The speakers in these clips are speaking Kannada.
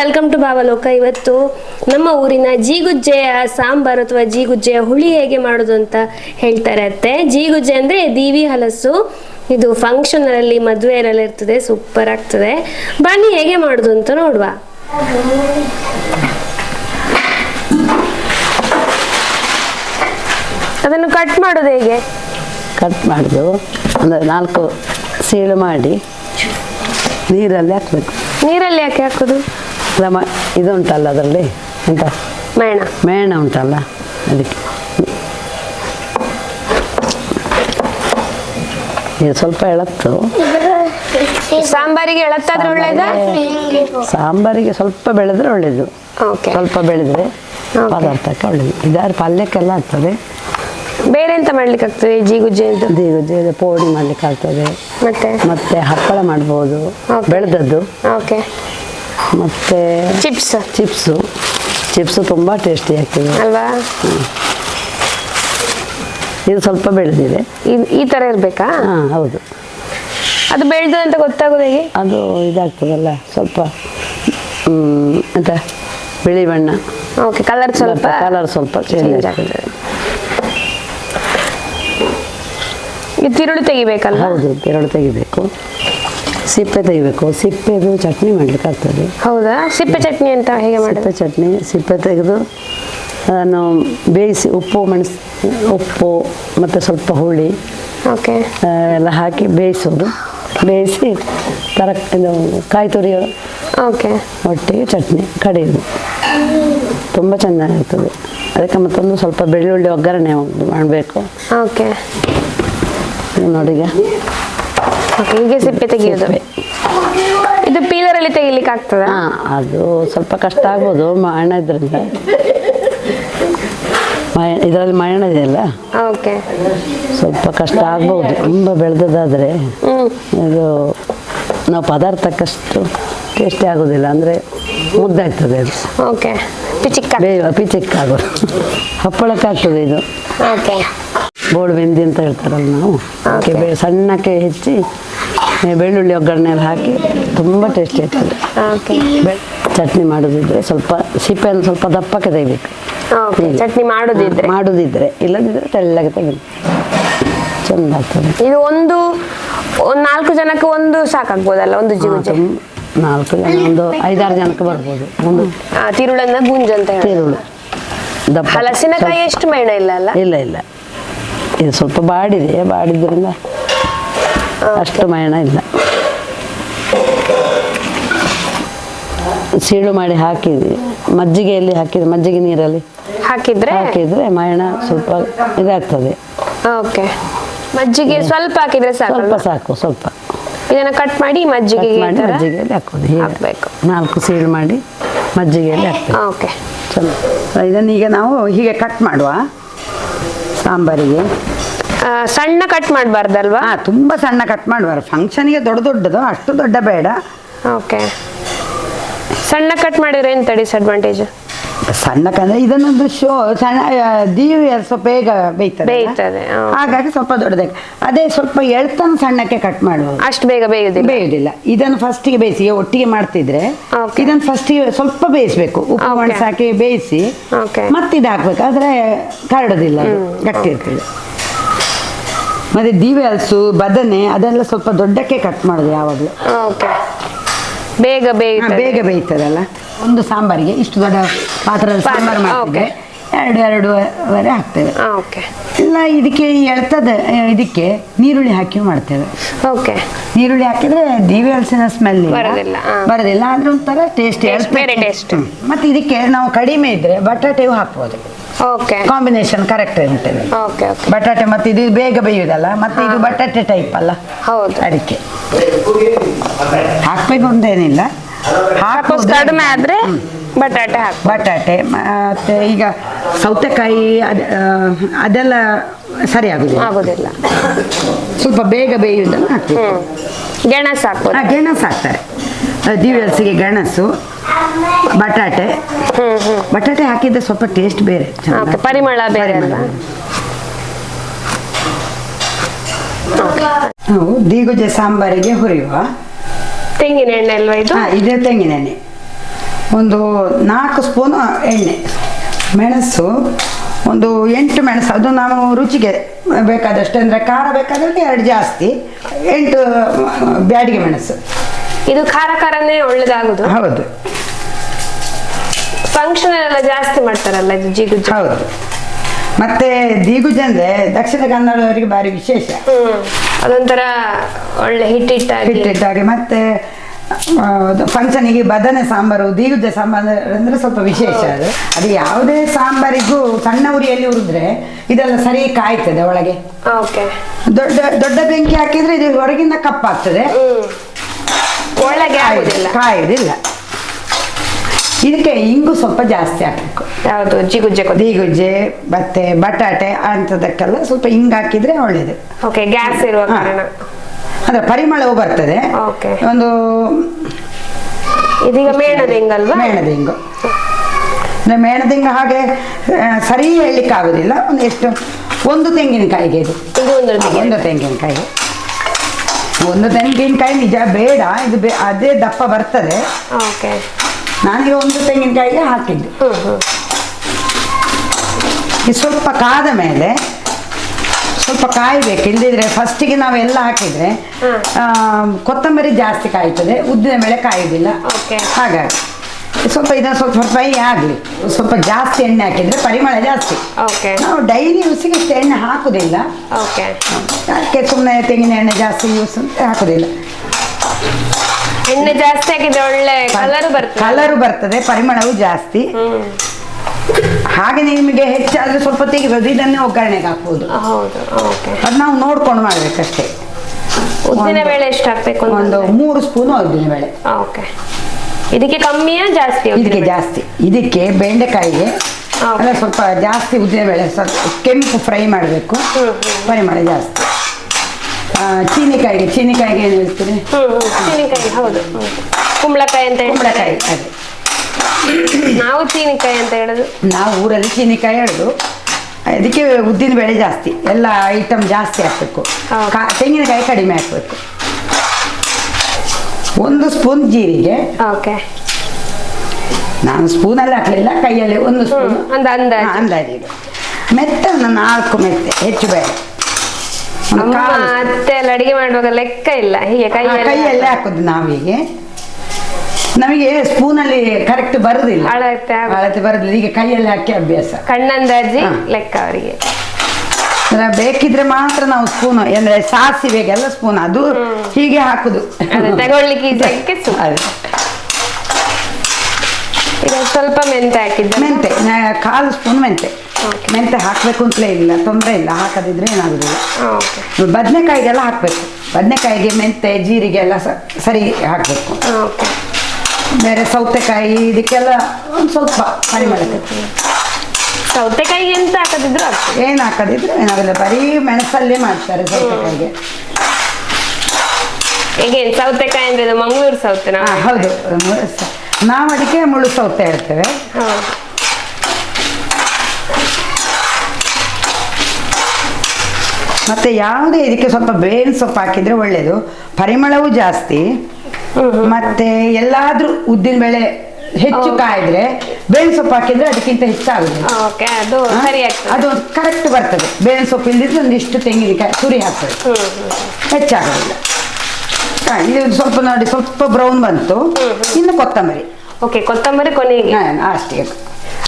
Welcome to Bhavaloka. ಇವತ್ತು ನಮ್ಮ ಊರಿನ ಜೀಗುಜ್ಜೆಯ ಸಾಂಬಾರು ಅಥವಾ ಜೀಗುಜ್ಜೆಯ ಹುಳಿ ಹೇಗೆ ಮಾಡೋದು ಅಂತ ಹೇಳ್ತಾರೆ ಅತ್ತೆ. ಜೀಗುಜ್ಜೆ ಅಂದ್ರೆ ದೀವಿ ಹಲಸು. ಇದು ಫಂಕ್ಷನ್ ಅಲ್ಲಿ ಮದುವೆಯಲ್ಲೆಲ್ಲ ಇರ್ತದೆ ಸೂಪರ್ ಆಗ್ತದೆ. ಬನ್ನಿ ಹೇಗೆ ಮಾಡೋದು ಅಂತ ನೋಡುವ. ಅದನ್ನು ಕಟ್ ಮಾಡೋದು ಹೇಗೆ? ಕಟ್ ಮಾಡೋದು ಒಂದು ನಾಲ್ಕು ಸೀಳು ಮಾಡಿ ನೀರಲ್ಲಿ ಹಾಕ್ಬೇಕು. ನೀರಲ್ಲಿ ಯಾಕೆ ಹಾಕೋದು? ಕ್ರಮ ಇದು ಉಂಟಲ್ಲ ಅದರಲ್ಲಿ? ಎಂತ? ಮೇಣ. ಮೇಣ ಉಂಟಲ್ಲ? ಅದಕ್ಕೆ. ಇದು ಸ್ವಲ್ಪ ಎಳತ್ತು. ಸಾಂಬಾರಿಗೆ ಎಳತ್ತಾದ್ರೆ ಒಳ್ಳೇದ? ಸಾಂಬಾರಿಗೆ ಸ್ವಲ್ಪ ಬೆಳೆದ್ರೆ ಒಳ್ಳೇದು. ಓಕೆ. ಸ್ವಲ್ಪ ಬೆಳೆದ್ರೆ. ಪದಾರ್ಥಕ್ಕೆ ಒಳ್ಳೇದು. ಇದಾದ್ರೆ ಪಲ್ಯಕ್ಕೆಲ್ಲ ಆಗ್ತದೆ. ಬೇರೆ ಎಂತ ಮಾಡ್ಲಿಕ್ಕೆ ಆಗ್ತದೆ? ಜೀ ಜೀಗುಜ್ಜೆ ಅಂತ ಜೀಗುಜ್ಜೆ ಪೋಡಿ ಮಾಡ್ಲಿಕ್ಕೆ ಆಗ್ತದೆ. ಮತ್ತೆ? ಮತ್ತೆ ಹಪ್ಪಳ ಮಾಡ್ಬೋದು. ಬೆಳೆದದ್ದು. ಓಕೆ. ಮತ್ತೆ ಚಿಪ್ಸ್. ಚಿಪ್ಸು. ಚಿಪ್ಸು ತುಂಬ ಟೇಸ್ಟಿ ಆಗ್ತದೆ. ಅಲ್ವಾ? ಇದು ಸ್ವಲ್ಪ ಬೆಳೆದಿದೆ. ಈ- ತರ ಇರ್ಬೇಕಾ? ಹಾಂ ಹೌದು. ಅದು ಬೆಳ್ದು ಅಂತ ಗೊತ್ತಾಗೋದು ಹೇಗೆ? ಅದು ಇದಾಗ್ತದಲ್ಲ ಸ್ವಲ್ಪ ಅಂತ ಬಿಳಿ ಬಣ್ಣ. ಓಕೆ ಕಲರ್ ಸ್ವಲ್ಪ ಕಲರ್ ಸ್ವಲ್ಪ ಚೇಂಜ್ ಆಗ್ತದೆ. ತಿರುಳು ತೆಗಿಬೇಕಲ್ಲ ಹೌದು ತಿರುಳು ತೆಗಿಬೇಕು. ಸಿಪ್ಪೆ ತೆಗಿಬೇಕು. ಸಿಪ್ಪೆದು ಚಟ್ನಿ ಮಾಡ್ಲಿಕ್ಕೆ ಆಗ್ತದೆ. ಹೌದಾ? ಸಿಪ್ಪೆ ಚಟ್ನಿ ಅಂತ ಹೇಗೆ ಮಾಡೋದು? ಸಿಪ್ಪೆ ಚಟ್ನಿ ಸಿಪ್ಪೆ ತೆಗೆದು ಅದನ್ನು ಬೇಯಿಸಿ ಉಪ್ಪು ಮೆಣಸು ಉಪ್ಪು ಮತ್ತು ಸ್ವಲ್ಪ ಹುಳಿ ಓಕೆ. ಆ, ಎಲ್ಲ ಹಾಕಿ ಬೇಯಿಸೋದು. ಬೇಯಿಸಿ ತರ ಇದು ಕಾಯಿ ತುರಿಯ ಓಕೆ. ಒಟ್ಟಿಗೆ ಚಟ್ನಿ ಕಡಿಯೋದು. ತುಂಬ ಚೆನ್ನಾಗಿರ್ತದೆ. ಅದಕ್ಕೆ ಮತ್ತೊಂದು ಸ್ವಲ್ಪ ಬೆಳ್ಳುಳ್ಳಿ ಒಗ್ಗರಣೆ ಮಾಡಬೇಕು. ಓಕೆ. ನೋಡಿ ಈಗ ಓಕೆ ಹೀಗೆ ಸಿಪ್ಪೆ ತೆಗೆಯೋದು. ಇದು ಪೀಲರ್ ಅಲ್ಲಿ ತೆಗಿಲಿಕ್ಕೆ ಆಗ್ತದ? ಹಾಂ ಅದು ಸ್ವಲ್ಪ ಕಷ್ಟ ಆಗ್ಬೋದು ಮರಣ ಇದರಿಂದ. ಇದರಲ್ಲಿ ಮರಣ ಇದೆಯಲ್ಲ? ಓಕೆ ಸ್ವಲ್ಪ ಕಷ್ಟ ಆಗ್ಬೋದು ತುಂಬ ಬೆಳೆದದಾದರೆ ಇದು ನಾವು ಪದಾರ್ಥಕ್ಕಷ್ಟು ಟೇಸ್ಟಿ ಆಗೋದಿಲ್ಲ ಅಂದರೆ ಮುದ್ದಾಗ್ತದೆ ಅದು. ಓಕೆ ಪಿಚಿಕ್ ಆಗೋದು ಹಪ್ಪಳಕ್ಕಾಗ್ತದೆ ಇದು. ಓಕೆ ಬೋಳು ಬೆಂದಿ ಅಂತ ಹೇಳ್ತಾರಲ್ಲ ನಾವು. ಅದಕ್ಕೆ ಬೆ- ಸಣ್ಣಕ್ಕೆ ಹೆಚ್ಚಿ ಏ, ಬೆಳ್ಳುಳ್ಳಿ ಒಗ್ಗರಣೆ ಹಾಕಿ ತುಂಬ ಟೇಸ್ಟಿ ಆಗ್ತದೆ ಓಕೆ. ಬೆ- ಚಟ್ನಿ ಮಾಡೋದಿದ್ರೆ ಸ್ವಲ್ಪ ಸಿಪ್ಪೆಯನ್ನು ಸ್ವಲ್ಪ ದಪ್ಪಕ್ಕೆ ತೆಗಿಬೇಕು. ಓಕೆ. ಚಟ್ನಿ ಮಾಡೋದಿದ್ರೆ. ಮಾಡೋದಿದ್ರೆ. ಇಲ್ಲದಿದ್ರೆ ತೆಳ್ಳಗೆ ತೆಗಿಬೇಕು. ಚೆಂದ ಆಗ್ತದೆ. ಇದು ಒಂದು ಒಂದು ನಾಲ್ಕು ಜನಕ್ಕೆ ಒಂದು ಸಾಕಾಗ್ಬೋದಲ್ಲ ಒಂದು ಜೀವ ಜಿಗುಜೆ ತುಂಬ- ನಾಲ್ಕು ಜನ ಒಂದು ಐದಾರು ಜನಕ್ಕೆ ಬರ್ಬೋದು. ಒಂದು ತಿರುಳನ್ನ ಗುಂಜು ಅಂತ ಹೇಳಿ ತಿರುಳು. ದಪ್ಪ. ಹಲಸಿನಕಾಯಿ ಎಷ್ಟು ಮೇಣ ಇಲ್ಲ ಅಲ್ಲ? ಇಲ್ಲ ಇಲ್ಲ. ಇದು ಸ್ವಲ್ಪ ಬಾಡಿದೆ ಬಾಡಿದ್ರಿಂದ ಅಷ್ಟು ಮಯಣ ಇಲ್ಲ. ಸೀಳು ಮಾಡಿ ಹಾಕಿದ್ವಿ. ಮಜ್ಜಿಗೆಯಲ್ಲಿ ಹಾಕಿದ್ರೆ? ಮಜ್ಜಿಗೆ ನೀರಲ್ಲಿ? ಹಾಕಿದ್ರೆ? ಹಾಕಿದ್ರೆ ಮಯಣ ಸ್ವಲ್ಪ ಇದಾಗ್ತದೆ. ಓಕೆ. ಮಜ್ಜಿಗೆ ಸ್ವಲ್ಪ ಹಾಕಿದ್ರೆ ಸ್ವಲ್ಪ ಸಾಕು ಸಾಕು ಸ್ವಲ್ಪ. ಇದನ್ನ ಕಟ್ ಮಾಡಿ ಮಜ್ಜಿಗೆ ಮಾಡಿ ಮಜ್ಜಿಗೆಯಲ್ಲಿ ಹಾಕೋದು? ಹಾಕಬೇಕು. ನಾಲ್ಕು ಸೀಳು ಮಾಡಿ ಮಜ್ಜಿಗೆಯಲ್ಲಿ ಹಾಕಿ ಓಕೆ. ಚಲೋ. ಇದನ್ನು ಈಗ ನಾವು ಹೀಗೆ ಕಟ್ ಮಾಡುವ. ಸಾಂಬಾರಿಗೆ? ಸಣ್ಣ ಕಟ್ ಮಾಡಬಾರ್ದಲ್ವಾ? ಹಾ ತುಂಬಾ ಸಣ್ಣ ಕಟ್ ಮಾಡುವ ಫಂಕ್ಷನ್ಗೆ ದೊಡ್ಡ ದೊಡ್ಡದು ಅಷ್ಟು ದೊಡ್ಡ ಬೇಡ. ಓಕೆ ಸಣ್ಣ ಕಟ್ ಮಾಡಿದ್ರೆ ಎಂತ ಡಿಸ್ಅಡ್ವಾಂಟೇಜ್ ಸಣ್ಣಕ್ಕಂದ್ರೆ ಇದನ್ನೊಂದು ಶೋ ಸಣ್ಣ ದೀವಿ ಸ್ವಲ್ಪ ಬೇಗ ಬೇಯ್ತದೆ ಬೇಯ್ತದೆ. ಹಾಗಾಗಿ ಸ್ವಲ್ಪ ದೊಡ್ಡದಾಗಿ. ಅದೇ ಸ್ವಲ್ಪ ಎಳ್ತನ್ನು ಸಣ್ಣಕ್ಕೆ ಕಟ್ ಮಾಡುವ ಅಷ್ಟು ಬೇಗ ಬೇಯುದಿಲ್ಲ ಬೇಯುದಿಲ್ಲ ಇದನ್ನು ಫಸ್ಟಿಗೆ ಬೇಯಿಸಿ ಒಟ್ಟಿಗೆ ಮಾಡ್ತಿದ್ರೆ Okay. ಇದನ್ನು ಫಸ್ಟಿಗೆ ಸ್ವಲ್ಪ ಬೇಯಿಸ್ಬೇಕು. ಉಪ್ಪು Okay. ಮೆಣಸು ಹಾಕಿ ಬೇಯಿಸಿ. ಮತ್ತೆ ಇದು ಹಾಕ್ಬೇಕು. ಆದ್ರೆ ಕರಡೋದಿಲ್ಲ ಅದು. ಗಟ್ಟಿ ಇರ್ತದೆ ಮತ್ತೆ ದೀವೆ ಹಲಸು ಬದನೆ ಅದೆಲ್ಲ ಸ್ವಲ್ಪ ದೊಡ್ಡಕ್ಕೆ ಕಟ್ ಮಾಡೋದು ಯಾವಾಗಲೂ. ಓಕೆ ಬೇಗ ಬೇಯುತ್ತದೆ ಬೇಗ ಬೇಯ್ತದಲ್ಲ. ಒಂದು ಸಾಂಬಾರಿಗೆ ಇಷ್ಟು ದೊಡ್ಡ ಪಾತ್ರದ ಪಾತ್ರೆ, ಸಾಂಬಾರು ಮಾಡ್ತಿದ್ರೆ ಎರಡು ಎರಡೂವರೆ ಹಾಕ್ತೇವೆ ಓಕೆ. ಇಲ್ಲ ಇದಕ್ಕೆ ಎಳ್ತದ ಇದಕ್ಕೆ ನೀರುಳ್ಳಿ ಹಾಕಿ ಮಾಡ್ತೇವೆ. ಓಕೆ. ನೀರುಳ್ಳಿ ಹಾಕಿದ್ರೆ ದೀವಿ ಹಲಸಿನ ಸ್ಮೆಲ್ ಬರೋದಿಲ್ಲ, ಬರೋದಿಲ್ಲ ಆದ್ರೆ ಒಂಥರ ಟೇಸ್ಟ್ ಟೇಸ್ಟ್. ಮತ್ತೆ ಇದಕ್ಕೆ ನಾವು ಕಡಿಮೆ ಇದ್ರೆ ಬಟಾಟೆಯು ಹಾಕ್ಬೋದು. ಓಕೆ. ಕಾಂಬಿನೇಷನ್ ಕರೆಕ್ಟ್ ಇರ್ತದೆ ಓಕೆ ಓಕೆ. ಬಟಾಟೆ ಮತ್ತೆ ಇದು ಬೇಗ ಬೇಯುದಲ್ಲ ಮತ್ತೆ ಇದು ಬಟಾಟೆ ಟೈಪ್ ಅಲ್ಲ. ಹೌದು. ಅದಕ್ಕೆ ಹಾಕ್ಬೇಕು ಅಂತೇನಿಲ್ಲ ಹಾಕ್ಬೋದ್ರೆ- ಕಡಿಮೆ ಆದ್ರೆ ಬಟಾಟೆ ಹಾಕು ಬಟಾಟೆ ಮತ್ತೆ ಈಗ ಸೌತೆಕಾಯಿ ಅದ್ ಅದೆಲ್ಲ ಸರಿ ಆಗುದಿಲ್ಲ. ಆಗುದಿಲ್ಲ. ಸ್ವಲ್ಪ ಬೇಗ ಬೇಯುವುದನ್ನು ಹಾಕ್ಬೇಕು. ಗೆಣಸು ಹಾಕ್ಬೋದು. ಗೆಣಸು ಹಾಕ್ತಾರೆ. ದಿವ್ಯಲ್ಸಿಗೆ ಗೆಣಸು ಬಟಾಟೆ. ಹ್ಮ್ ಹ್ಮ್. ಬಟಾಟೆ ಹಾಕಿದ್ರೆ ಸ್ವಲ್ಪ ಟೇಸ್ಟ್ ಬೇರೆ ಚಂದ. ಪರಿಮಳ ಬೇರೆ ಪರಿಮಳ. ಅಲ್ವಾ ನಾವು ದೀಗುಜೆ ಸಾಂಬಾರಿಗೆ ಹುರಿಯುವ. ತೆಂಗಿನ ಎಣ್ಣೆ ಅಲ್ವಾ ಇದು? ಹಾ ತೆಂಗಿನ ಎಣ್ಣೆ. ಒಂದು ನಾಲ್ಕು ಸ್ಪೂನ್ ಎಣ್ಣೆ. ಮೆಣಸು ಒಂದು ಎಂಟು ಮೆಣಸು. ಅದು ನಾವು ರುಚಿಗೆ ಬೇಕಾದಷ್ಟು ಅಂದರೆ ಖಾರ ಬೇಕಾದ್ರೆ ಎರಡು ಜಾಸ್ತಿ. ಎಂಟು ಬ್ಯಾಡಿಗೆ ಮೆಣಸು. ಇದು ಖಾರ ಖಾರನೇ ಒಳ್ಳೇದಾಗುದು? ಹೌದು. ಫಂಕ್ಷನ್ ಎಲ್ಲ ಜಾಸ್ತಿ ಮಾಡ್ತಾರಲ್ಲ ಇದು ಜಿಗುಜ್ಜು? ಹೌದು. ಮತ್ತೆ ದೀಗುಜ ಅಂದರೆ ದಕ್ಷಿಣ ಕನ್ನಡದವರಿಗೆ ಭಾರಿ ವಿಶೇಷ. ಅದೊಂಥರ ಒಳ್ಳೆ ಹಿಟ್ ಹಿಟ್ಟಾಗಿ ಇಟ್ಟಿದ್ದಾರೆ ಮತ್ತೆ ಫಂಕ್ಷನಿಗೆ ಬದನೆ ಸಾಂಬಾರು ದೀಗುಜ ಸಾಂಬಾರು ಅಂದ್ರೆ ಸ್ವಲ್ಪ ವಿಶೇಷ ಅದು. ಅದು ಯಾವುದೇ ಸಾಂಬಾರಿಗೂ ಸಣ್ಣ ಉರಿಯಲ್ಲಿ ಹುರಿದ್ರೆ ಇದೆಲ್ಲ ಸರಿ ಕಾಯ್ತದೆ ಒಳಗೆ. ಓಕೆ ದೊಡ್ಡ ದೊಡ್ಡ ಬೆಂಕಿ ಹಾಕಿದ್ರೆ ಇದು ಹೊರಗಿಂದ ಕಪ್ಪಾಗ್ತದೆ. ಒಳಗೆ ಆಗುದಿಲ್ಲ. ಕಾಯುವುದಿಲ್ಲ ಇದಕ್ಕೆ ಇಂಗು ಸ್ವಲ್ಪ ಜಾಸ್ತಿ ಹಾಕಬೇಕು. ಯಾವುದು? ಜಿಗುಜ್ಜೆ ಜಿಗುಜ್ಜೆ ದೀಗುಜ್ಜೆ ಮತ್ತೆ ಬಟಾಟೆ ಅಂಥದಕ್ಕೆಲ್ಲ ಸ್ವಲ್ಪ ಹಿಂಗ್ ಹಾಕಿದ್ರೆ ಒಳ್ಳೇದು. ಓಕೆ ಗ್ಯಾಸ್ ಇರುವ ಹಾ. ಕಾರಣ. ಅಂದ್ರೆ ಪರಿಮಳವು ಬರ್ತದೆ. ಓಕೆ ಒಂದು ಇದೀಗ ಮೇಣದ ಹೆಂಗಲ್ವಾ ಮೇಣದಿಂಗು ಅಂದ್ರೆ ಮೇಣದಿಂಗು ಹಾಗೆ ಆ, ಸರಿ ಹೇಳಲಿಕ್ಕೆ ಆಗುದಿಲ್ಲ. ಒಂದು ಎಷ್ಟು? ಒಂದು ತೆಂಗಿನಕಾಯಿಗೆ ಇದು. ಇದು ಒಂದು ಹಾ, ಒಂದು ತೆಂಗಿನಕಾಯಿ. ಒಂದು ತೆಂಗಿನಕಾಯಿ ನಿಜ ಬೇಡ. ಇದು ಬೇ ಅದೇ ದಪ್ಪ ಬರ್ತದೆ. ಓಕೆ ನಾನೀಗ ಒಂದು ತೆಂಗಿನಕಾಯಿಗೆ ಹಾಕಿದ್ದು. ಇದು ಸ್ವಲ್ಪ ಕಾದ ಮೇಲೆ ಸ್ವಲ್ಪ ಕಾಯಬೇಕು. ಇಲ್ಲದಿದ್ರೆ ಫಸ್ಟಿಗೆ ನಾವೆಲ್ಲ ಹಾಕಿದ್ರೆ ಹ್ಮ್. ಆ, ಕೊತ್ತಂಬರಿ ಜಾಸ್ತಿ ಕಾಯ್ತದೆ. ಉದ್ದಿನ ಮೇಲೆ ಕಾಯೋದಿಲ್ಲ. ಹಾಗಾಗಿ ಸ್ವಲ್ಪ ಇದನ್ನು ಸ್ವಲ್ಪ ಫ್ರೈ ಆಗಲಿ. ಸ್ವಲ್ಪ ಜಾಸ್ತಿ ಎಣ್ಣೆ ಹಾಕಿದ್ರೆ ಪರಿಮಳ ಜಾಸ್ತಿ. ಓಕೆ ನಾವು ಡೈಲಿ ಯೂಸಿಗೆ ಅಷ್ಟು ಎಣ್ಣೆ ಹಾಕೋದಿಲ್ಲ. ಓಕೆ ಅದಕ್ಕೆ ಸುಮ್ಮನೆ ತೆಂಗಿನ ಎಣ್ಣೆ ಜಾಸ್ತಿ ಯೂಸ್ ಹಾಕುದಿಲ್ಲ. ಎಣ್ಣೆ ಜಾಸ್ತಿ ಆಗಿದೆ ಒಳ್ಳೆ ಕಲರ್ ಬರ್ತದೆ. ಕಲರು ಬರ್ತದೆ ಪರಿಮಳವು ಜಾಸ್ತಿ. ಹಾಗೆ ನಿಮಗೆ ಹೆಚ್ಚಾದ್ರೆ ಸ್ವಲ್ಪ ತೆಗಿಬೋದು ಇದನ್ನೇ ಒಗ್ಗರಣೆಗೆ ಹಾಕ್ಬೋದು. ಹೌದು ಓಕೆ ಅದು ನಾವು ನೋಡ್ಕೊಂಡು ಮಾಡ್ಬೇಕಷ್ಟೇ. ಉದ್ದಿನ ಬೇಳೆ ಎಷ್ಟು ಹಾಕ್ಬೇಕು ಒಂದು ಮೂರು ಸ್ಪೂನ್ ಉದ್ದಿನ ಬೇಳೆ. ಓಕೆ ಇದಕ್ಕೆ ಕಮ್ಮಿಯಾ ಜಾಸ್ತಿ ಇದಕ್ಕೆ ಜಾಸ್ತಿ. ಇದಕ್ಕೆ ಬೆಂಡೆಕಾಯಿಗೆ. ಅಲ್ಲ ಸ್ವಲ್ಪ ಜಾಸ್ತಿ ಉದ್ದಿನ ಬೇಳೆ ಸ್ವಲ್ಪ ಕೆಂಪು ಫ್ರೈ ಮಾಡಬೇಕು. ಪರಿಮಳ ಜಾಸ್ತಿ. ಚೀನಿಕಾಯಿಗೆ ಚೀನಿಕಾಯಿಗೆ ಏನು ಹೇಳ್ತೀರಿ? ಹ್ಮ್ ಚೀನಿಕಾಯಿ ಹೌದು. ಹ್ಮ್. ಕುಂಬಳಕಾಯಿ ಅಂತ ಕುಂಬಳಕಾಯಿ ಅದೇ. ನಾವು ಚೀನಿಕಾಯಿ ಅಂತ ಹೇಳುದು. ನಾವು ಊರಲ್ಲಿ ಚೀನಿಕಾಯಿ ಹೇಳುದು. ಅದಕ್ಕೆ ಉದ್ದಿನ ಬೇಳೆ ಜಾಸ್ತಿ. ಎಲ್ಲ ಐಟಮ್ ಜಾಸ್ತಿ ಹಾಕಬೇಕು. ಹೌದು. ತೆಂಗಿನಕಾಯಿ ಕಡಿಮೆ ಹಾಕಬೇಕು. ಒಂದು ಸ್ಪೂನ್ ಜೀರಿಗೆ. ಓಕೆ. ನಾನು ಸ್ಪೂನಲ್ಲಿ ಹಾಕಲಿಲ್ಲ ಕೈಯಲ್ಲಿ ಒಂದು ಸ್ಪೂನ್. ಹ್ಮ್ ಒಂದು ಅಂದಾಜು ಅಂದಾಜಿಗೆ ಮೆತ್ತನ ನಾಲ್ಕು ಮೆತ್ತೆ ಹೆಚ್ಚು ಬೇಡ. ಕಾಲು. ಅಡಿಗೆ ಮಾಡುವಾಗ ಲೆಕ್ಕ ಇಲ್ಲ ಹೀಗೆ ಕೈ ಕೈಯಲ್ಲೇ ಹಾಕೋದು. ನಾವೀಗೆ. ನಮಗೆ ಸ್ಪೂನಲ್ಲಿ ಕರೆಕ್ಟ್ ಬರುದಿಲ್ಲ. ಅಳತೆ. ಅಳತೆ ಬರುದಿಲ್ಲ. ಈಗ ಕೈಯಲ್ಲಿ ಹಾಕಿ ಅಭ್ಯಾಸ. ಕಣ್ಣಂದಾಜಿ ಲೆಕ್ಕ ಅವರಿಗೆ. ಬೇಕಿದ್ರೆ ಮಾತ್ರ ನಾವು ಸ್ಪೂನ್ ಅಂದ್ರೆ ಸಾಸಿವೆಗೆಲ್ಲ ಸ್ಪೂನ್ ಅದು ಹೀಗೆ ಹಾಕುದು. ತಗೊಳ್ಳಿಕ್ಕೆ ಸ್ವಲ್ಪ ಮೆಂತೆ ಹಾಕಿದ್ದೆ ಮೆಂತೆ ಕಾಲು ಸ್ಪೂನ್ ಮೆಂತೆ. ಮೆಂತೆ ಹಾಕಬೇಕು ಅಂತಲೇ ಇಲ್ಲ ತೊಂದರೆ ಇಲ್ಲ ಹಾಕದಿದ್ರೆ ಏನಾಗೋದಿಲ್ಲ. ಓಕೆ ಬದನೆಕಾಯಿಗೆಲ್ಲ ಹಾಕಬೇಕು. ಬದನೆಕಾಯಿಗೆ ಮೆಂತೆ ಜೀರಿಗೆ ಎಲ್ಲ ಸ- ಸರಿ ಹಾಕಬೇಕು. ಓಕೆ ಬೇರೆ ಸೌತೆಕಾಯಿ ಇದಕ್ಕೆಲ್ಲ ಒಂದು ಸ್ವಲ್ಪ ಪರಿಮಳಕ್ಕೆ ಸೌತೆಕಾಯಿಗೆ ಎಂತ ಹಾಕದಿದ್ರು ಏನು ಹಾಕದಿದ್ರು ಏನಾಗಲ್ಲ ಬರೀ ಮೆಣಸಲ್ಲೇ ಮಾಡ್ತಾರೆ ಸೌತೆಕಾಯಿಗೆ. ಈಗೇನ್ ಸೌತೆಕಾಯಿ ಅಂದ್ರೆ ಮಂಗಳೂರು ಸೌತೆನಾ? ಹೌದು ನಾವು ಅದಕ್ಕೆ ಮುಳ್ಳು ಸೌತೆ ಹೇಳ್ತೇವೆ. ಮತ್ತೆ ಯಾವುದೇ ಇದಕ್ಕೆ ಸ್ವಲ್ಪ ಬೇವಿನ ಸೊಪ್ಪು ಹಾಕಿದ್ರೆ ಒಳ್ಳೇದು. ಪರಿಮಳವೂ ಜಾಸ್ತಿ. ಮತ್ತೆ ಎಲ್ಲಾದ್ರೂ ಉದ್ದಿನ ಬೇಳೆ ಹೆಚ್ಚು. ಕಾಯಿದ್ರೆ ಬೇವಿನ ಸೊಪ್ಪು ಹಾಕಿದ್ರೆ ಅದಕ್ಕಿಂತ ಹೆಚ್ಚಾಗುತ್ತೆ. ಓಕೆ ಅದು ಕರೆಕ್ಟ್ ಬರ್ತದೆ. ಬೇವಿನ ಸೊಪ್ಪು ಇಲ್ದಿದ್ರೆ ಒಂದಿಷ್ಟು ತೆಂಗಿನಕಾಯಿ ತುರಿ ಹಾಕ್ತದೆ. ಹೆಚ್ಚಾಗೋದಿಲ್ಲ. ಇದು ಸ್ವಲ್ಪ ನೋಡಿ ಸ್ವಲ್ಪ ಬ್ರೌನ್ ಬಂತು. ಇನ್ನು ಕೊತ್ತಂಬರಿ. ಓಕೆ ಕೊತ್ತಂಬರಿ ಕೊನೆಗೆ. ಅಷ್ಟೇ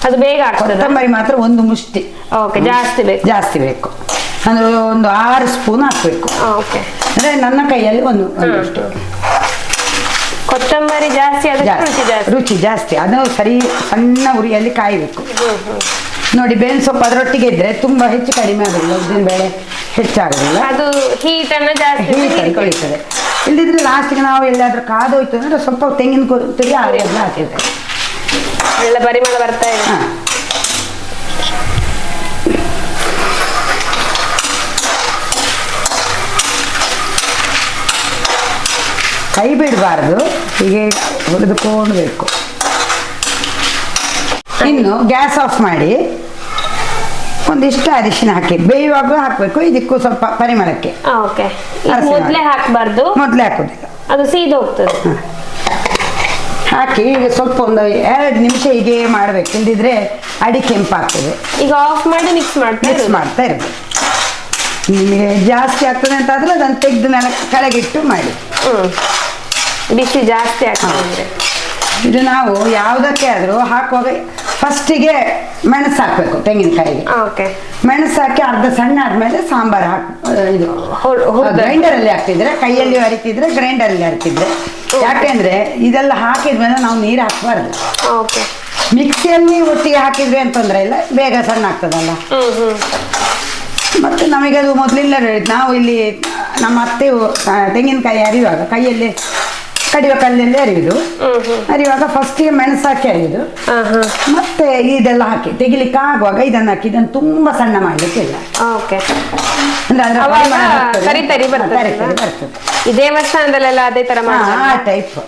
ಅದು ಬೇಗ ಕೊತ್ತಂಬರಿ ಮಾತ್ರ ಒಂದು ಮುಷ್ಟಿ. ಓಕೆ ಜಾಸ್ತಿ ಬೇಕು. ಜಾಸ್ತಿ ಬೇಕು. ಅಂದ್ರೆ ಒಂದು ಆರು ಸ್ಪೂನ್ ಹಾಕಬೇಕು. ಓಕೆ ಅಂದ್ರೆ ನನ್ನ ಕೈಯಲ್ಲಿ ಒಂದು ಒಂದಷ್ಟು. ಕೊತ್ತಂಬರಿ ಜಾಸ್ತಿ ಆದಷ್ಟು ರುಚಿ ಜಾಸ್ತಿ. ಜಾಸ್ತಿ ರುಚಿ ಜಾಸ್ತಿ. ಅದು ಸರಿ ಸಣ್ಣ ಉರಿಯಲ್ಲಿ ಕಾಯಬೇಕು. ನೋಡಿ ಬೇನ್ ಸೊಪ್ಪು ಅದರೊಟ್ಟಿಗೆ ಇದ್ರೆ ತುಂಬಾ ಹೆಚ್ಚು ಕಡಿಮೆ ಆಗೋದಿಲ್ಲ ಉದ್ದಿನ ಬೇಳೆ ಹೆಚ್ಚಾಗೋದಿಲ್ಲ. ಅದು ಹೀಟ್ ಅನ್ನು ಜಾಸ್ತಿ ಹೀಟ್. ಇಲ್ಲದಿದ್ರೆ ಲಾಸ್ಟಿಗೆ ನಾವು ಎಲ್ಲಾದ್ರೂ ಕಾದೋಯ್ತು ಅಂದ್ರೆ ಸ್ವಲ್ಪ ತೆಂಗಿನ ತುರಿ ಆರಿ ಎಲ್ಲ ಪರಿಮಳ ಬರ್ತಾ ಇದೆ. ಕೈ ಬಿಡಬಾರ್ದು ಹೀಗೆ ಹುರಿದುಕೊಂಡ್ಬೇಕು ಇನ್ನು ಗ್ಯಾಸ್ ಆಫ್ ಮಾಡಿ ಒಂದಿಷ್ಟು ಅರಿಶಿನ ಹಾಕಿ ಬೇಯುವಾಗ ಹಾಕಬೇಕು ಇದಕ್ಕೂ ಸ್ವಲ್ಪ ಪರಿಮಳಕ್ಕೆ. ಮೊದ್ಲೇ ಹಾಕ್ಬಾರ್ದು. ಮೊದಲೇ ಹಾಕೋದಿಲ್ಲ. ಅದು ಸೀದ್ ಹೋಗ್ತದೆ ಹಾಕಿ ಈಗ ಸ್ವಲ್ಪ ಒಂದು ಎರಡು ನಿಮಿಷ ಹೀಗೆ ಮಾಡಬೇಕು. ಇಲ್ದಿದ್ರೆ ಅಡಿ ಕೆಂಪಾಗ್ತದೆ. ಈಗ ಆಫ್ ಮಾಡಿ ಮಿಕ್ಸ್ ಮಾಡ್ತಾ ಮಿಕ್ಸ್ ಇರೋದು. ಮಾಡ್ತಾ ಇರ್ಬೇಕು. ನಿಮಗೆ ಜಾಸ್ತಿ ಆಗ್ತದೆ ಅಂತ ಆದ್ರೆ ಅದನ್ನು ತೆಗೆದು ಮೇಲೆ ಕೆಳಗಿಟ್ಟು ಮಾಡಿ. ಬಿಸಿ ಜಾಸ್ತಿ ಆಗ್ತದೆ ಇದು ನಾವು ಯಾವುದಕ್ಕೆ ಆದರೂ ಹಾಕುವಾಗ ಫಸ್ಟಿಗೆ ಮೆಣಸು ಹಾಕಬೇಕು ತೆಂಗಿನಕಾಯಿಗೆ. ಓಕೆ. ಮೆಣಸು ಹಾಕಿ ಅರ್ಧ ಸಣ್ಣ ಆದ್ಮೇಲೆ ಸಾಂಬಾರು ಹಾಕ್ ಇದು. ಗ್ರೈಂಡರಲ್ಲಿ ಗ್ರೈಂಡರ್ ಅಲ್ಲಿ ಹಾಕ್ತಿದ್ರೆ ಕೈಯಲ್ಲಿ ಹರಿತಿದ್ರೆ ಗ್ರೈಂಡರ್ ಅಲ್ಲಿ ಅರಿತಿದ್ರೆ ಯಾಕೆಂದ್ರೆ ಇದೆಲ್ಲ ಹಾಕಿದ್ಮೇಲೆ ನಾವು ನೀರು ಹಾಕಬಾರ್ದು. ಓಕೆ. ಮಿಕ್ಸಿಯಲ್ಲಿ ಒಟ್ಟಿಗೆ ಹಾಕಿದ್ರೆ ಅಂತಂದ್ರೆ ತೊಂದರೆ ಇಲ್ಲ ಬೇಗ ಸಣ್ಣ ಆಗ್ತದಲ್ಲ. ಮತ್ತೆ ನಮಗೆ ಅದು ಮೊದಲಿಂದ ನಾವು ಇಲ್ಲಿ ನಮ್ಮ ಅತ್ತೆ ತೆಂಗಿನಕಾಯಿ ಹರಿಯುವಾಗ ಕೈಯಲ್ಲಿ ಕಡಿಯುವ ಕಲ್ಲಲ್ಲಿ ಅರಿಯುದು ಅರಿಯುವಾಗ ಫಸ್ಟಿಗೆ ಮೆಣಸು ಹಾಕಿ ಅರಿಯುದು ಮತ್ತೆ ಇದೆಲ್ಲ ಹಾಕಿ ತೆಗಿಲಿಕ್ಕೆ ಆಗುವಾಗ ಇದನ್ನ ಹಾಕಿ ಇದನ್ನು ತುಂಬಾ ಸಣ್ಣ ಓಕೆ. ಅಂದ್ರೆ ಅದರ ಪರಿಮಾಣ ಬರ್ತದೆ. ಬರ್ತದೆ ತರಿ ಬರ್ತದೆ. ಈ ದೇವಸ್ಥಾನದಲ್ಲೆಲ್ಲ ಅದೇ ತರ ಹಾ, ಮಾಡ್ತಾರೆ? ಆ ಟೈಪ್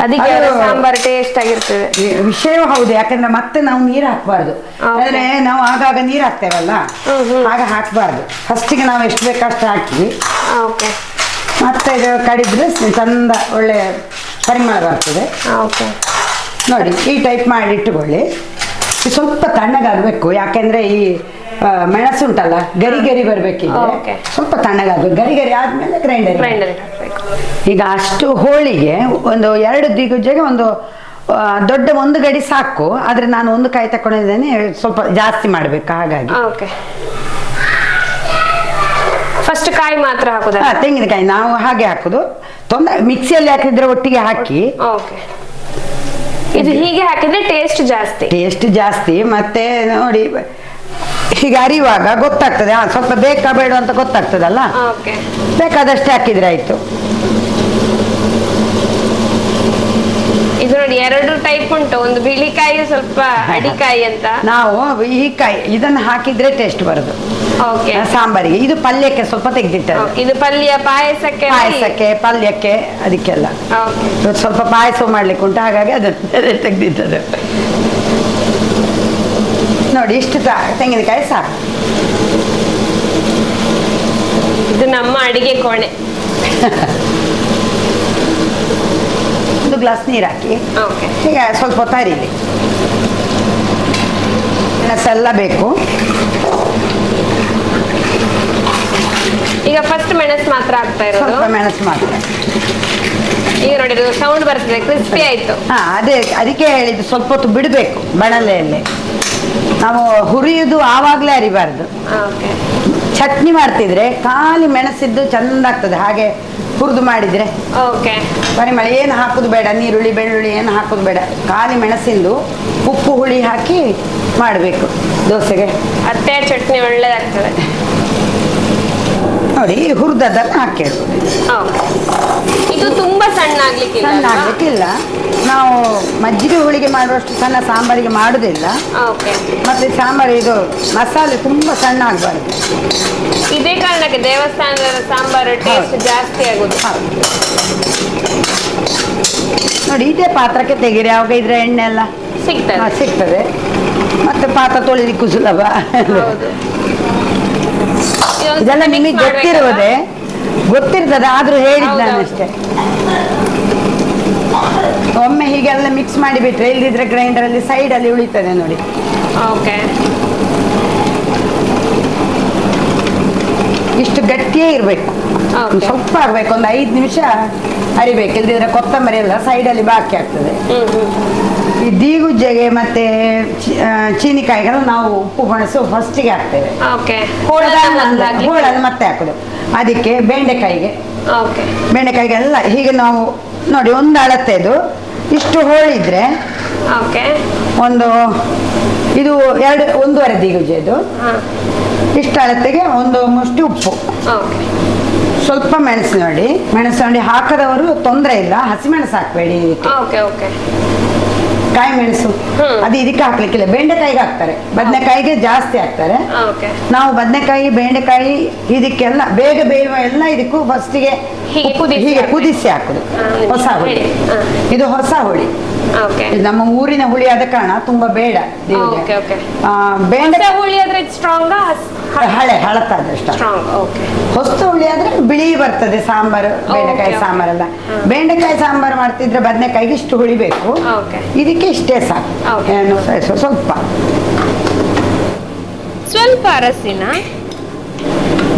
ಅದಕ್ಕೆ ಅದು- ಸಾಂಬಾರ್ ಟೇಸ್ಟ್ ಆಗಿರ್ತದೆ. ವಿಷಯವೂ ಹೌದು ಯಾಕಂದ್ರೆ ಮತ್ತೆ ನಾವು ನೀರ್ ಹಾಕ್ಬಾರ್ದು. ಅಂದ್ರೆ ನಾವು ಆಗಾಗ ನೀರ್ ಹಾಕ್ತೇವಲ್ಲ? ಆಗ ಹಾಕಬಾರ್ದು. ಫಸ್ಟಿಗೆ ನಾವು ಎಷ್ಟು ಬೇಕಷ್ಟು ಹಾಕಿ. ಓಕೆ. ಮತ್ತೆ ಇದು ಕಡಿದ್ರೆ ಚಂದ ಒಳ್ಳೆ ಪರಿಮಳ ಬರ್ತದೆ ಓಕೆ. ನೋಡಿ ಈ ಟೈಪ್ ಮಾಡಿ ಇಟ್ಟುಕೊಳ್ಳಿ. ಸ್ವಲ್ಪ ತಣ್ಣಗಾಗಬೇಕು ಯಾಕೆಂದ್ರೆ ಈ ಮೆಣಸು ಉಂಟಲ್ಲ ಗರಿ ಗರಿ ಬರ್ಬೇಕಿದ್ರೆ ಸ್ವಲ್ಪ ತಣ್ಣಗಾಗಬೇಕು. ಗರಿ ಗರಿ ಆದ್ಮೇಲೆ ಗ್ರೈಂಡರ್ ಈಗ ಅಷ್ಟು ಹೋಳಿಗೆ ಒಂದು ಎರಡು ದಿಗುಜೆಗೆ ಒಂದು ದೊಡ್ಡ ಒಂದು ಗಡಿ ಸಾಕು. ಆದ್ರೆ ನಾನು ಒಂದು ಕಾಯಿ ತಕೊಂಡಿದ್ದೇನೆ ಸ್ವಲ್ಪ ಜಾಸ್ತಿ ಮಾಡ್ಬೇಕು ಹಾಗಾಗಿ. ಓಕೆ. ಫಸ್ಟ್ ಕಾಯಿ ಮಾತ್ರ ಹಾಕೋದಾ ಹಾ, ತೆಂಗಿನಕಾಯಿ. ನಾವು ಹಾಗೆ ಹಾಕುದು. ತೊಂದರೆ ಮಿಕ್ಸಿಯಲ್ಲಿ ಹಾಕಿದ್ರೆ ಒಟ್ಟಿಗೆ ಹಾಕಿ. ಓಕೆ ಇದು ಹೀಗೆ ಹಾಕಿದ್ರೆ ಟೇಸ್ಟ್ ಜಾಸ್ತಿ. ಟೇಸ್ಟ್ ಜಾಸ್ತಿ. ಮತ್ತೆ ನೋಡಿ ಹೀಗೆ ಅರಿಯುವಾಗ ಗೊತ್ತಾಗ್ತದೆ. ಹಾ ಸ್ವಲ್ಪ ಬೇಕಾ ಬೇಡ ಅಂತ ಗೊತ್ತಾಗ್ತದಲ್ಲ? ಓಕೆ ಬೇಕಾದಷ್ಟೇ ಹಾಕಿದ್ರೆ ಆಯ್ತು. ನೋಡಿ ಎರಡು ಟೈಪ್ ಉಂಟು. ಒಂದು ಬಿಳಿ ಕಾಯಿ ಸ್ವಲ್ಪ ಅಡಿಕಾಯಿ ಅಂತ. ನಾವು ಈ ಕಾಯಿ ಇದನ್ನ ಹಾಕಿದ್ರೆ ಟೇಸ್ಟ್ ಬರೋದು. ಓಕೆ ಸಾಂಬಾರಿಗೆ. ಇದು ಪಲ್ಯಕ್ಕೆ ಸ್ವಲ್ಪ ತೆಗೆದಿಟ್ಟರು ಇದು ಪಲ್ಯ ಪಾಯಸಕ್ಕೆ ಪಾಯಸಕ್ಕೆ ಪಲ್ಯಕ್ಕೆ ಅದಕ್ಕೆಲ್ಲ. ಸ್ವಲ್ಪ ಪಾಯಸ ಮಾಡ್ಲಿಕ್ಕೆ ಉಂಟು. ಹಾಗಾಗಿ ಅದನ್ನು ತೆಗೆದಿಟ್ಟರು ನೋಡಿ ಇಷ್ಟು ತೆಂಗಿನಕಾಯಿ ಸಾಕು. ಇದು ನಮ್ಮ ಅಡಿಗೆ ಕೋಣೆ. ಗ್ಲಾಸ್ ನೀರು ಹಾಕಿ. ಈಗ ಸ್ವಲ್ಪ ಹೊತ್ತು ಹರಿಲಿ ಮೆಣಸೆಲ್ಲ ಬೇಕು. ಈಗ ಫಸ್ಟ್ ಮೆಣಸು ಮಾತ್ರ ಆಗ್ತಾ ಇರೋದು? ಸ್ವಲ್ಪ ಮೆಣಸು ಮಾತ್ರ. ಈಗ ನೋಡಿ ಸೌಂಡ್ ಬರ್ತದೆ ಕ್ರಿಸ್ಪಿ ಆಯ್ತು. ಹಾ ಅದೇ ಅದಕ್ಕೆ ಹೇಳಿದ್ದು ಸ್ವಲ್ಪ ಹೊತ್ತು ಬಿಡಬೇಕು ಬಣಲೆಯಲ್ಲಿ. ನಾವು ಹುರಿಯುದು ಆವಾಗಲೇ ಅರಿಬಾರ್ದು. ಚಟ್ನಿ ಮಾಡ್ತಿದ್ರೆ ಖಾಲಿ ಮೆಣಸಿದ್ದು ಚಂದ ಆಗ್ತದೆ. ಹಾಗೆ ಹುರಿದು ಮಾಡಿದ್ರೆ. ಓಕೆ ಮಳೆ ಏನು ಹಾಕೋದು ಬೇಡ ನೀರುಳ್ಳಿ ಬೆಳ್ಳುಳ್ಳಿ ಏನು ಹಾಕೋದು ಬೇಡ. ಖಾಲಿ ಮೆಣಸಿಂದು ಉಪ್ಪು ಹುಳಿ ಹಾಕಿ ಮಾಡಬೇಕು ದೋಸೆಗೆ. ಅತ್ತೆ ಚಟ್ನಿ ಒಳ್ಳೇದಾಗ್ತದೆ. ನೋಡಿ ಹುರಿದದ್ದನ್ನು ಹಾಕಿ ಓಕೆ ಇದು ತುಂಬಾ ಸಣ್ಣ ಆಗ್ಲಿಕ್ಕೆ ಸಣ್ಣ ಆಗ್ಲಿಕ್ಕಿಲ್ಲ ನಾವು ಮಜ್ಜಿಗೆ ಹೋಳಿಗೆ ಮಾಡುವಷ್ಟು ಸಣ್ಣ ಸಾಂಬಾರಿಗೆ ಮಾಡುವುದಿಲ್ಲ ಓಕೆ. ಮತ್ತೆ ಸಾಂಬಾರು ಇದು ಮಸಾಲೆ ತುಂಬಾ ಸಣ್ಣ ಆಗಬಾರ್ದು ಇದೇ ಕಾರಣಕ್ಕೆ ದೇವಸ್ಥಾನದ ಸಾಂಬಾರು ಟೇಸ್ಟ್ ಜಾಸ್ತಿ ಆಗುದು. ನೋಡಿ ಇದೇ ಪಾತ್ರಕ್ಕೆ ತೆಗೀರಿ ಯಾವಾಗ ಇದ್ರೆ ಎಣ್ಣೆ ಎಲ್ಲ. ಸಿಗ್ತದೆ. ಸಿಗ್ತದೆ. ಮತ್ತೆ ಪಾತ್ರ ತೊಳಿಲಿಕ್ಕೂ ಸುಲಭ. ಇದೆಲ್ಲ ನಿಮಗೆ? ಗೊತ್ತಿರುವುದೇ ಗೊತ್ತಿರ್ತದೆ ಆದ್ರೂ ಹೇಳಿದ್ ನಾನು. ಅಷ್ಟೇ. ಒಮ್ಮೆ ಹೀಗೆಲ್ಲ ಮಿಕ್ಸ್ ಮಾಡಿಬಿಟ್ರೆ ಇಲ್ದಿದ್ರೆ ಗ್ರೈಂಡರ್ ಅಲ್ಲಿ ಸೈಡ್ ಅಲ್ಲಿ ಉಳಿತದೆ ನೋಡಿ. ಓಕೆ. ಇಷ್ಟು ಗಟ್ಟಿಯೇ ಇರಬೇಕು. ಸ್ವಲ್ಪ ಆಗ್ಬೇಕು ಒಂದು ಐದು ನಿಮಿಷ ಅರಿಬೇಕು. ಇಲ್ದಿದ್ರೆ ಕೊತ್ತಂಬರಿ ಎಲ್ಲ ಸೈಡಲ್ಲಿ ಬಾಕಿ ಆಗ್ತದೆ. ಈ ದೀಗುಜ್ಜೆಗೆ ಮತ್ತೆ ಚೀನಿಕಾಯಿಗಳು ನಾವು ಉಪ್ಪು ಮೆಣಸು ಫಸ್ಟಿಗೆ ಹಾಕ್ತೇವೆ. ಹೋಳಲ್ಲಿ ಮತ್ತೆ ಹಾಕೋದು. ಅದಕ್ಕೆ ಬೆಂಡೆಕಾಯಿಗೆ. ಓಕೆ ಬೆಂಡೆಕಾಯಿಗೆಲ್ಲ ಹೀಗೆ ನಾವು ನೋಡಿ ಒಂದು ಅಳತೆದು ಇಷ್ಟು ಹೋಳಿದ್ರೆ ಓಕೆ ಒಂದು ಇದು ಎರಡು ಒಂದೂವರೆ ದಿಗುಜೆ ಇದು ಹಾ. ಇಷ್ಟು ಅಳತೆಗೆ ಒಂದು ಮುಷ್ಟಿ ಉಪ್ಪು. ಓಕೆ ಸ್ವಲ್ಪ ಮೆಣಸು ನೋಡಿ. ಮೆಣಸು ನೋಡಿ ಹಾಕದವರು ತೊಂದರೆ ಇಲ್ಲ ಹಸಿಮೆಣಸು ಹಾಕಬೇಡಿ. ಇದಕ್ಕೆ ಓಕೆ ಓಕೆ ಕಾಯಿ ಮೆಣಸು. ಅದು ಇದಕ್ಕೆ ಹಾಕ್ಲಿಕ್ಕಿಲ್ಲ. ಬೆಂಡೆಕಾಯಿಗೆ ಹಾಕ್ತಾರೆ. ಬದನೆಕಾಯಿಗೆ ಜಾಸ್ತಿ ಹಾಕ್ತಾರೆ. ನಾವು ಬದನೆಕಾಯಿ ಬೆಂಡೆಕಾಯಿ ಇದಕ್ಕೆಲ್ಲ ಬೇಗ ಬೇಯುವ ಎಲ್ಲ ಇದಕ್ಕೂ ಫಸ್ಟಿಗೆ ಹೀಗೆ ಕುದಿಸಿ ಹಾಕುದು. ಹೊಸ ಹುಳಿ. ಇದು ಹೊಸ ಹುಳಿ. ನಮ್ಮ ಊರಿನ ಹುಳಿ ಆದ ಕಾರಣ ತುಂಬಾ ಬೇಡ ದೇವ್ರಿಗೆ. ಓಕೆ ಓಕೆ ಆ, ಬೆಂಡೆ ಹುಳಿ ಆದ್ರೆ ಸ್ಟ್ರಾಂಗ್ ಹಳೆ ಹಳತ್ತಾದಷ್ಟು ಸ್ಟ್ರಾಂಗ್ ಓಕೆ ಹೊಸ್ತು ಹುಳಿ ಆದ್ರೆ ಬಿಳಿ ಬರ್ತದೆ ಸಾಂಬಾರು ಬೆಂಡೆಕಾಯಿ ಸಾಂಬಾರ್ ಸಾಂಬಾರೆಲ್ಲ. ಬೆಂಡೆಕಾಯಿ ಸಾಂಬಾರು ಮಾಡ್ತಿದ್ರೆ ಬದನೆಕಾಯಿಗೆ ಇಷ್ಟು ಹುಳಿ ಬೇಕು. ಓಕೆ ಇದಕ್ಕೆ ಇಷ್ಟೇ ಸಾಕು. Okay. ಏನು ಸ- ಸ್ವಲ್ಪ. ಸ್ವಲ್ಪ ಅರಸಿನ.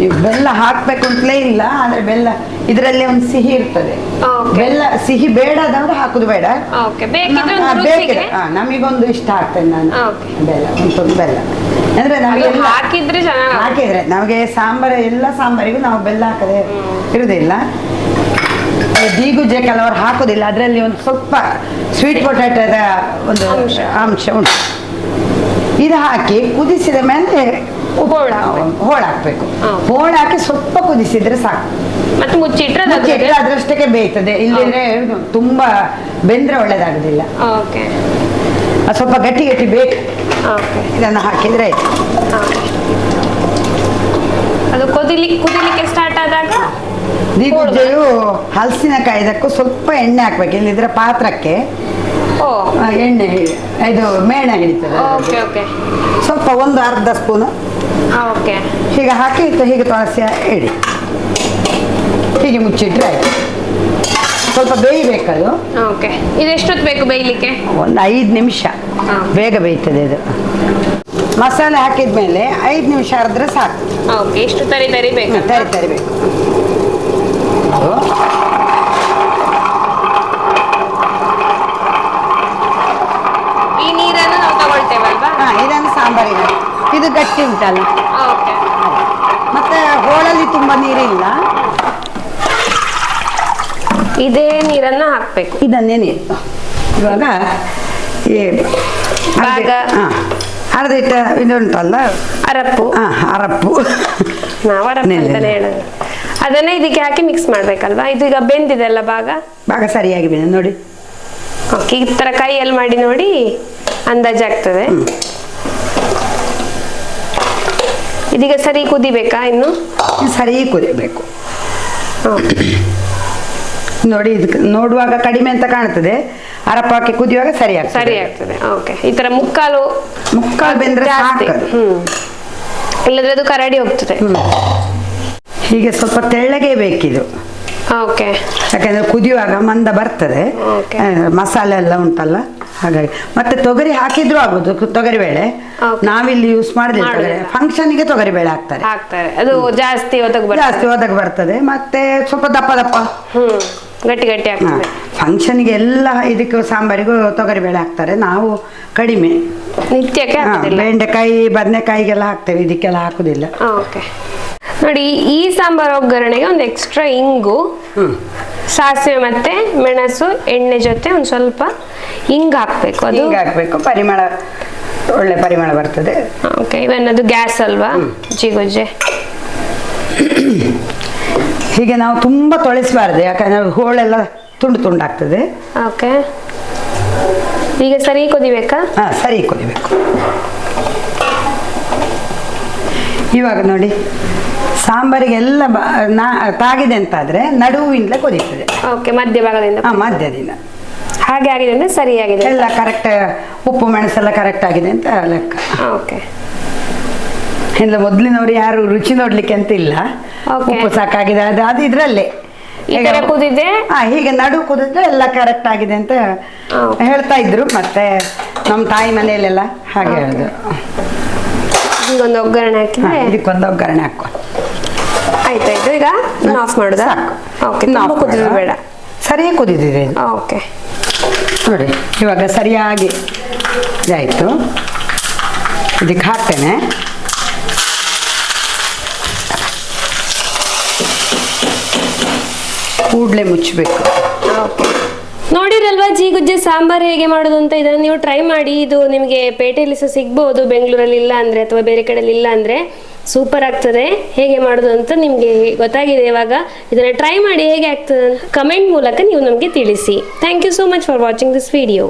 ನೀವು ಬೆಲ್ಲ ಹಾಕ್ಬೇಕು ಅಂತಲೇ ಇಲ್ಲ ಆದ್ರೆ ಬೆಲ್ಲ ಇದರಲ್ಲಿ ಒಂದು ಸಿಹಿ ಇರ್ತದೆ. ಬೆಲ್ಲ ಸಿಹಿ ಬೇಡದವ್ರು ಹಾಕುದು ಬೇಡ. ಬೇಕಿದ್ರೆ ನಮ್- ಒಂದು ರುಚಿಗೆ. ಹಾ, ಇಷ್ಟ ಆಗ್ತದೆ ನಾನು. ಬೆಲ್ಲ ಒಂದು ಬೆಲ್ಲ. ಅಂದ್ರೆ ಅದು ನಮಗೆ ಹಾಕಿದ್ರೆ ಹಾಕಿದ್ರೆ ನಮಗೆ ಸಾಂಬಾರ ಎಲ್ಲ ಸಾಂಬಾರಿಗೂ ನಾವು ಬೆಲ್ಲ ಹಾಕದೆ ಇರುದಿಲ್ಲ. ಬೀಗುಜೆ ಕೆಲವರು ಹಾಕೋದಿಲ್ಲ ಅದರಲ್ಲಿ ಒಂದು ಸ್ವಲ್ಪ ಸ್ವೀಟ್ ಪೊಟ್ಯಾಟೋದ ಒಂದು ಅಂಶ. ಅಂಶ ಉಂಟು. ಇದು ಹಾಕಿ ಕುದಿಸಿದ ಮೇಲೆ ಉಪ್ಪು- ಹೋಳಾಕಿ ಹಾಕ್ಬೇಕು. ಹೋಳ್ ಹಾಕ್ಬೇಕು ಹಾ. ಹಾಕಿ ಸ್ವಲ್ಪ ಕುದಿಸಿದ್ರೆ ಸಾಕು. ಮತ್ತೆ ಮುಚ್ಚಿಟ್ರೆ ಮುಚ್ಚಿಟ್ರೆ ಅದ್ರಷ್ಟಕ್ಕೆ ಬೇಯ್ತದೆ. ಇಲ್ಲದಿದ್ರೆ ತುಂಬಾ ಬೆಂದ್ರೆ ಒಳ್ಳೇದಾಗುದಿಲ್ಲ. ಸ್ವಲ್ಪ ಗಟ್ಟಿ ಗಟ್ಟಿ ಬೇಕು. ಓಕೆ. ಇದನ್ನು ಹಾಕಿದ್ರೆ ಆಯ್ತು. ಅದು ಕುದಿಲಿ ಕುದಿಲಿಕ್ಕೆ ಸ್ಟಾರ್ಟ್ ಆದಾಗ ದೀಗುಜ್ಜೆಯು ಹಲಸಿನಕಾಯಿದಕ್ಕೂ ಸ್ವಲ್ಪ ಎಣ್ಣೆ ಹಾಕ್ಬೇಕು. ಇಲ್ಲದಿದ್ರೆ ಪಾತ್ರಕ್ಕೆ ಎಣ್ಣೆ ಇದು ಮೇಣ ಹಿಡಿತದೆ. Okay okay. ಸ್ವಲ್ಪ ಒಂದು ಅರ್ಧ ಸ್ಪೂನು ಓಕೆ. ಹೀಗೆ ಹಾಕಿ ಹೀಗೆ ತೊಳಸಿ ಇಡಿ. ಹೀಗೆ ಮುಚ್ಚಿಟ್ರೆ ಆಯ್ತು. ಸ್ವಲ್ಪ ಬೇಯಬೇಕದು. ಓಕೆ. ಇದೆಷ್ಟೊತ್ತು ಬೇಕು ಬೇಯಲಿಕ್ಕೆ? ಒಂದು ಐದು ನಿಮಿಷ. ಹಾ. ಬೇಗ ಬೇಯ್ತದೆ ಇದು. ಮಸಾಲೆ ಹಾಕಿದ್ಮೇಲೆ ಐದು ನಿಮಿಷ ಆದ್ರೆ ಸಾಕು. ಓಕೆ. ಎಷ್ಟು ತರಿ ತರಿಬೇಕು ತರಿ ತರಿಬೇಕು ಈ ನೀರನ್ನು ನಾವು ತಗೊಳ್ತೇವಲ್ವಾ? ಹಾಂ ಇದನ್ನು ಸಾಂಬಾರಿಗೆ ಇದು ಗಟ್ಟಿ ಉಂಟಲ್ಲ? ತುಂಬಾ ನೀರಿಲ್ಲ. ಇದೇ ನೀರನ್ನ ಹಾಕ್ಬೇಕು. ಇದನ್ನೇ ನೀರು ಇವಾಗ ಅರ್ಧ ಇಟ್ಟ ಇದು ಉಂಟಲ್ಲ? ಅರಪ್ಪು. ಅರಪ್ಪು. ನಾವು ಅದನ್ನೇ ಇದಕ್ಕೆ ಹಾಕಿ ಮಿಕ್ಸ್ ಮಾಡ್ಬೇಕಲ್ವಾ? ಇದು ಈಗ ಬೆಂದಿದೆಲ್ಲ ಭಾಗ? ಭಾಗ ಸರಿಯಾಗಿ ಬೆಂದ ನೋಡಿ. ಓಕೆ ಈ ತರ ಕೈಯಲ್ಲಿ ಮಾಡಿ ನೋಡಿ ಅಂದಾಜಾಗ್ತದೆ. ಇದೀಗ ಸರಿ ಕುದಿಬೇಕಾ ಇನ್ನು? ಸರಿ ಕುದಿಬೇಕು. ನೋಡಿ ಇದು ನೋಡುವಾಗ ಕಡಿಮೆ ಅಂತ ಕಾಣ್ತದೆ ಅರಪಾಕಿ ಕುದಿಯುವಾಗ ಸರಿ ಆಗ್ತದೆ. ಸರಿ ಆಗ್ತದೆ. ಓಕೆ ಈ ತರ ಮುಕ್ಕಾಲು ಮುಕ್ಕಾಲು ಬೆಂದ್ರೆ ಹ್ಮ್. ಇಲ್ಲದ್ರೆ ಅದು ಕರಡಿ ಹೋಗ್ತದೆ. ಹೀಗೆ ಸ್ವಲ್ಪ ತೆಳ್ಳಗೆ ಬೇಕಿದು. ಓಕೆ ಯಾಕಂದ್ರೆ ಕುದಿಯುವಾಗ ಮಂದ ಬರ್ತದೆ. ಮಸಾಲೆ ಎಲ್ಲ ಉಂಟಲ್ಲ? ಹಾಗಾಗಿ. ಮತ್ತೆ ತೊಗರಿ ಹಾಕಿದ್ರು ಆಗುದು ತೊಗರಿ ಬೇಳೆ. ನಾವಿಲ್ಲಿ ಯೂಸ್ ಮಾಡಿದ್ರೆ ಫಂಕ್ಷನಿಗೆ ಫಂಕ್ಷನ್ಗೆ ತೊಗರಿ ಬೇಳೆ ಹಾಕ್ತಾರೆ. ಹಾಕ್ತಾರೆ. ಅದು ಜಾಸ್ತಿ ಒದಗ್ ಜಾಸ್ತಿ ಬರ್ತದೆ ಬರ್ತದೆ. ಮತ್ತೆ ಸ್ವಲ್ಪ ದಪ್ಪ ದಪ್ಪ. ಗಟ್ಟಿ ಗಟ್ಟಿ ಹಾಕ್ತಾರೆ ಫಂಕ್ಷನ್ಗೆ ಎಲ್ಲ ಇದಕ್ಕೆ ಸಾಂಬಾರಿಗೂ ತೊಗರಿ ಬೇಳೆ ಹಾಕ್ತಾರೆ. ನಾವು ಕಡಿಮೆ. ನಿತ್ಯಕ್ಕೆ ಬೆಂಡೆಕಾಯಿ ಬದನೆಕಾಯಿಗೆಲ್ಲ ಹಾಕ್ತೇವೆ. ಇದಕ್ಕೆಲ್ಲ ಹಾಕುದಿಲ್ಲ. ಓಕೆ ನೋಡಿ ಈ ಸಾಂಬಾರ್ ಒಗ್ಗರಣೆಗೆ ಒಂದು ಎಕ್ಸ್ಟ್ರಾ ಇಂಗು ಸಾಸಿವೆ ಮತ್ತೆ ಮೆಣಸು ಎಣ್ಣೆ ಜೊತೆ ಒಂದು ಸ್ವಲ್ಪ ಇಂಗ್ ಹಾಕ್ಬೇಕು. ಅದು ಹಾಕ್ಬೇಕು. ಪರಿಮಳ ಒಳ್ಳೆ ಪರಿಮಳ ಬರ್ತದೆ. ಓಕೆ ಇವನ್ ಅದು ಗ್ಯಾಸ್ ಅಲ್ವಾ? ಜಿಗೊಜ್ಜೆ ಹೀಗೆ ನಾವು ತುಂಬಾ ತೊಳೆಸಬಾರ್ದು ಯಾಕಂದ್ರೆ ಹೋಳೆಲ್ಲ ತುಂಡು ತುಂಡಾಗ್ತದೆ. ಓಕೆ ಈಗ ಸರಿ ಕುದಿಬೇಕಾ? ಹಾ ಸರಿ ಕುದಿಬೇಕು. ಇವಾಗ ನೋಡಿ ಸಾಂಬಾರಿಗೆ ಎಲ್ಲ ಬ- ನಾ ತಾಗಿದೆ ಅಂತಾದ್ರೆ ನಡುವಿಂದಲೇ ಕುದೀತದೆ ಓಕೆ ಹಾ ಮಧ್ಯದಿಂದ. ಹಾಗೆ ಆಗಿದೆ ಅಂದ್ರೆ ಸರಿಯಾಗಿದೆ ಎಲ್ಲ ಕರೆಕ್ಟ್ ಉಪ್ಪು ಮೆಣಸೆಲ್ಲ ಕರೆಕ್ಟ್ ಆಗಿದೆ ಅಂತ ಲೆಕ್ಕ. ಓಕೆ. ಇಲ್ಲ ಮೊದ್ಲಿನವ್ರು ಯಾರು ರುಚಿ ನೋಡ್ಲಿಕ್ಕೆ ಅಂತ ಇಲ್ಲ. Okay. ಉಪ್ಪು ಸಾಕಾಗಿದೆ ಅದು ಅದು ಇದ್ರಲ್ಲೇ. ಈ ತರ ಕುದಿದೆ ಹಾ ಹೀಗೆ ನಡು ಕುದಿದ್ರೆ ಎಲ್ಲ ಕರೆಕ್ಟ್ ಆಗಿದೆ ಅಂತ Okay. ಹೇಳ್ತಾ ಇದ್ರು ಮತ್ತೆ ನಮ್ಮ ತಾಯಿ ಮನೆಯಲ್ಲೆಲ್ಲ ಹಾಗೆ ಹೇಳುದು. ಒಂದು ಒಗ್ಗರಣೆ ಹಾಕಿದ್ರೆ ಇದಕ್ಕೊಂದು ಒಗ್ಗರಣೆ ಹಾಕುವ ಆಯ್ತಾಯ್ತು ಈಗ ಆಫ್ ಮಾಡುದಾ. ಓಕೆ ನಾವು ಕುದಿದ್ರು ಬೇಡ. ಸರಿಯಾಗಿ ಕುದಿದಿದೆ ಓಕೆ ನೋಡಿ ಇವಾಗ ಸರಿಯಾಗಿ ಇದಾಯಿತು. ಇದಕ್ಕೆ ಹಾಕ್ತೇನೆ. ಕೂಡಲೇ ಮುಚ್ಚಬೇಕು. ಓಕೆ ನೋಡಿರಲ್ವಾ ಜೀಗುಜ್ಜೆ ಸಾಂಬಾರ್ ಹೇಗೆ ಮಾಡೋದು ಅಂತ ಇದನ್ನ ನೀವು ಟ್ರೈ ಮಾಡಿ. ಇದು ನಿಮಗೆ ಪೇಟೆಯಲ್ಲಿ ಸಹ ಸಿಗ್ಬೋದು, ಬೆಂಗಳೂರಲ್ಲಿ ಇಲ್ಲ ಅಂದರೆ ಅಥವಾ ಬೇರೆ ಕಡೆಯಲ್ಲಿ ಇಲ್ಲ ಅಂದರೆ. ಸೂಪರ್ ಆಗ್ತದೆ. ಹೇಗೆ ಮಾಡೋದು ಅಂತ ನಿಮಗೆ ಗೊತ್ತಾಗಿದೆ ಇವಾಗ. ಇದನ್ನು ಟ್ರೈ ಮಾಡಿ ಹೇಗೆ ಆಗ್ತದೆ ಕಮೆಂಟ್ ಮೂಲಕ ನೀವು ನಮಗೆ ತಿಳಿಸಿ. Thank you so much for watching this video